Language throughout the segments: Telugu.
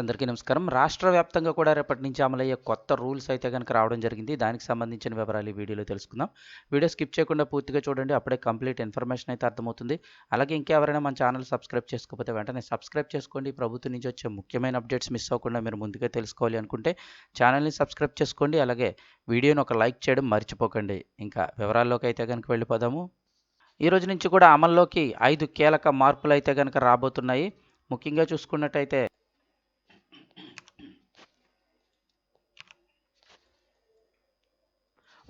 అందరికీ నమస్కారం. రాష్ట్ర వ్యాప్తంగా కూడా రేపటి నుంచి అమలయ్యే కొత్త రూల్స్ అయితే కనుక రావడం జరిగింది. దానికి సంబంధించిన వివరాలు ఈ వీడియోలో తెలుసుకుందాం. వీడియో స్కిప్ చేయకుండా పూర్తిగా చూడండి. అప్పుడే కంప్లీట్ ఇన్ఫర్మేషన్ అయితే అర్థమవుతుంది. అలాగే ఇంకెవరైనా మన ఛానల్ సబ్స్క్రైబ్ చేసుకోకపోతే వెంటనే సబ్స్క్రైబ్ చేసుకోండి. ప్రభుత్వం నుంచి వచ్చే ముఖ్యమైన అప్డేట్స్ మిస్ అవ్వకుండా మీరు ముందుగా తెలుసుకోవాలి అనుకుంటే ఛానల్ని సబ్స్క్రైబ్ చేసుకోండి. అలాగే వీడియోని ఒక లైక్ చేయడం మర్చిపోకండి. ఇంకా వివరాల్లోకి అయితే కనుక వెళ్ళిపోదాము. ఈ రోజు నుంచి కూడా అమల్లోకి ఐదు కీలక మార్పులు అయితే కనుక రాబోతున్నాయి. ముఖ్యంగా చూసుకున్నట్టయితే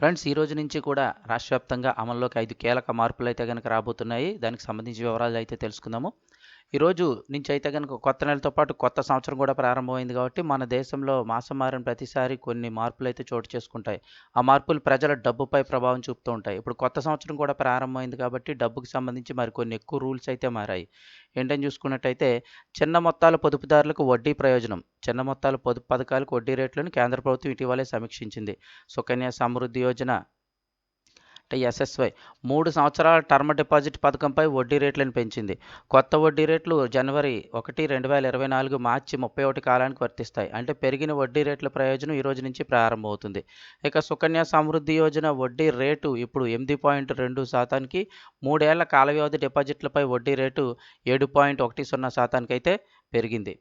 ఫ్రెండ్స్ ఈ రోజు నుంచి కూడా రాష్ట్ర వ్యాప్తంగా అమల్లోకి ఐదు కీలక మార్పులు అయితే కనుక రాబోతున్నాయి. దానికి సంబంధించి వివరాలు అయితే తెలుసుకుందాము. ఈరోజు నుంచి అయితే కనుక కొత్త నెలతో పాటు కొత్త సంవత్సరం కూడా ప్రారంభమైంది కాబట్టి మన దేశంలో మాసం మారిన ప్రతిసారి కొన్ని మార్పులు అయితే చోటు చేసుకుంటాయి. ఆ మార్పులు ప్రజల డబ్బుపై ప్రభావం చూపుతూ ఉంటాయి. ఇప్పుడు కొత్త సంవత్సరం కూడా ప్రారంభమైంది కాబట్టి డబ్బుకి సంబంధించి మరికొన్ని ఎక్కువ రూల్స్ అయితే మారాయి. ఏంటని చూసుకున్నట్టయితే చిన్న మొత్తాల పొదుపుదారులకు వడ్డీ ప్రయోజనం. చిన్న మొత్తాల పొదుపు పథకాలకు వడ్డీ రేట్లను కేంద్ర ప్రభుత్వం ఇటీవలే సమీక్షించింది. సుకన్య సమృద్ధి యోజన అంటే ఎస్ఎస్వై మూడు సంవత్సరాల టర్మ్ డిపాజిట్ పథకంపై వడ్డీ రేట్లను పెంచింది. కొత్త వడ్డీ రేట్లు జనవరి ఒకటి రెండు వేల ఇరవై నాలుగు మార్చి ముప్పై ఒకటి కాలానికి వర్తిస్తాయి. అంటే పెరిగిన వడ్డీ రేట్ల ప్రయోజనం ఈ రోజు నుంచి ప్రారంభమవుతుంది. ఇక సుకన్య సమృద్ధి యోజన వడ్డీ రేటు ఇప్పుడు ఎనిమిది పాయింట్ రెండు శాతానికి మూడేళ్ళ కాల వ్యవధి డిపాజిట్లపై వడ్డీ రేటు ఏడు పాయింట్ ఒకటి సున్నా శాతానికి అయితే పెరిగింది.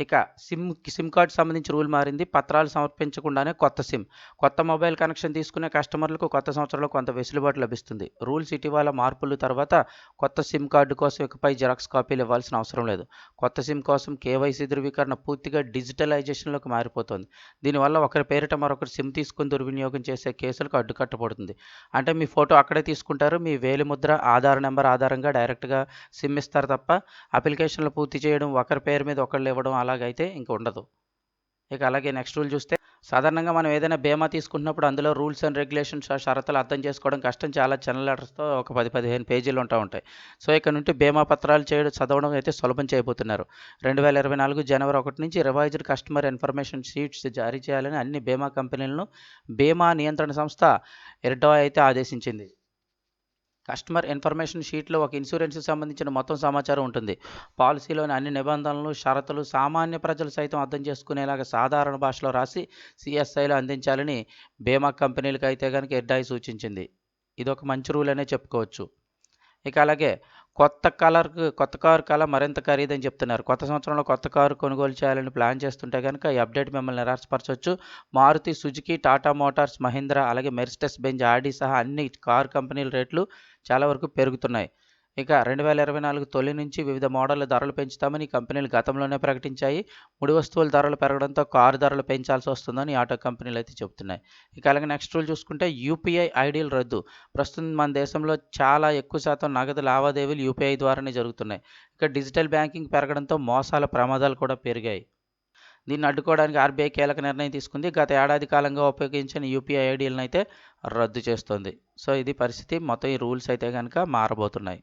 ఇక సిమ్ సిమ్ కార్డు సంబంధించి రూల్ మారింది. పత్రాలు సమర్పించకుండానే కొత్త సిమ్. కొత్త మొబైల్ కనెక్షన్ తీసుకునే కస్టమర్లకు కొత్త సంవత్సరంలో కొంత వెసులుబాటు లభిస్తుంది. రూల్స్ ఇటీవల మార్పులు తర్వాత కొత్త సిమ్ కార్డు కోసం ఇకపై జిరాక్స్ కాపీలు ఇవ్వాల్సిన అవసరం లేదు. కొత్త సిమ్ కోసం కేవైసీ ధృవీకరణ పూర్తిగా డిజిటలైజేషన్లోకి మారిపోతుంది. దీనివల్ల ఒకరి పేరిట మరొకరు సిమ్ తీసుకుని దుర్వినియోగం చేసే కేసులకు అడ్డుకట్టబడుతుంది. అంటే మీ ఫోటో అక్కడే తీసుకుంటారు. మీ వేలిముద్ర ఆధార్ నెంబర్ ఆధారంగా డైరెక్ట్గా సిమ్ ఇస్తారు తప్ప అప్లికేషన్లు పూర్తి చేయడం ఒకరి పేరు మీద ఒకళ్ళు ఇవ్వడం అలాగైతే ఇంక ఉండదు. ఇక అలాగే నెక్స్ట్ రూల్ చూస్తే సాధారణంగా మనం ఏదైనా బీమా తీసుకుంటున్నప్పుడు అందులో రూల్స్ అండ్ రెగ్యులేషన్స్ షరతులు అర్థం చేసుకోవడం కష్టం. చాలా చిన్న లెటర్స్తో ఒక పది పదిహేను పేజీలు ఉంటా ఉంటాయి. సో ఇక్కడ నుండి బీమా పత్రాలు చేయడం చదవడం అయితే సులభం చేయబోతున్నారు. రెండు వేల ఇరవై నాలుగు జనవరి ఒకటి నుంచి రివైజ్డ్ కస్టమర్ ఇన్ఫర్మేషన్ షీట్స్ జారీ చేయాలని అన్ని బీమా కంపెనీలను బీమా నియంత్రణ సంస్థ ఎర్డో అయితే ఆదేశించింది. కస్టమర్ ఇన్ఫర్మేషన్ షీట్లో ఒక ఇన్సూరెన్స్కి సంబంధించిన మొత్తం సమాచారం ఉంటుంది. పాలసీలోని అన్ని నిబంధనలు షరతులు సామాన్య ప్రజలు సైతం అర్థం చేసుకునేలాగా సాధారణ భాషలో రాసి సిఎస్ఐలో అందించాలని బీమా కంపెనీలకు అయితే కనుక ఎడ్డాయి సూచించింది. ఇది ఒక మంచి రూల్ అనే చెప్పుకోవచ్చు. ఇక అలాగే కొత్త కలర్ కొత్త కారు కల మరింత ఖరీదని చెప్తున్నారు. కొత్త సంవత్సరంలో కొత్త కారు కొనుగోలు చేయాలని ప్లాన్ చేస్తుంటే కనుక ఈ అప్డేట్ మిమ్మల్ని నిరాశపరచవచ్చు. మారుతి సుజుకి టాటా మోటార్స్ మహీంద్రా అలాగే మెర్సిడెస్ బెంజ్ ఆడి సహా అన్ని కారు కంపెనీల రేట్లు చాలా వరకు పెరుగుతున్నాయి. ఇక రెండు వేల ఇరవై నాలుగు తొలి నుంచి వివిధ మోడళ్ళ ధరలు పెంచుతామని కంపెనీలు గతంలోనే ప్రకటించాయి. ముడి వస్తువుల ధరలు పెరగడంతో కారు ధరలు పెంచాల్సి వస్తుందని ఆటో కంపెనీలు అయితే చెబుతున్నాయి. ఇక అలాగే నెక్స్ట్ రూల్ చూసుకుంటే యూపీఐ ఐడీలు రద్దు. ప్రస్తుతం మన దేశంలో చాలా ఎక్కువ శాతం నగదు లావాదేవీలు యూపీఐ ద్వారానే జరుగుతున్నాయి. ఇక డిజిటల్ బ్యాంకింగ్ పెరగడంతో మోసాల ప్రమాదాలు కూడా పెరిగాయి. దీన్ని అడ్డుకోవడానికి ఆర్బీఐ కీలక నిర్ణయం తీసుకుంది. గత ఏడాది కాలంగా ఉపయోగించిన యూపీఐ ఐడీలను అయితే రద్దు చేస్తుంది. సో ఇది పరిస్థితి. మొత్తం ఈ రూల్స్ అయితే కనుక మారబోతున్నాయి.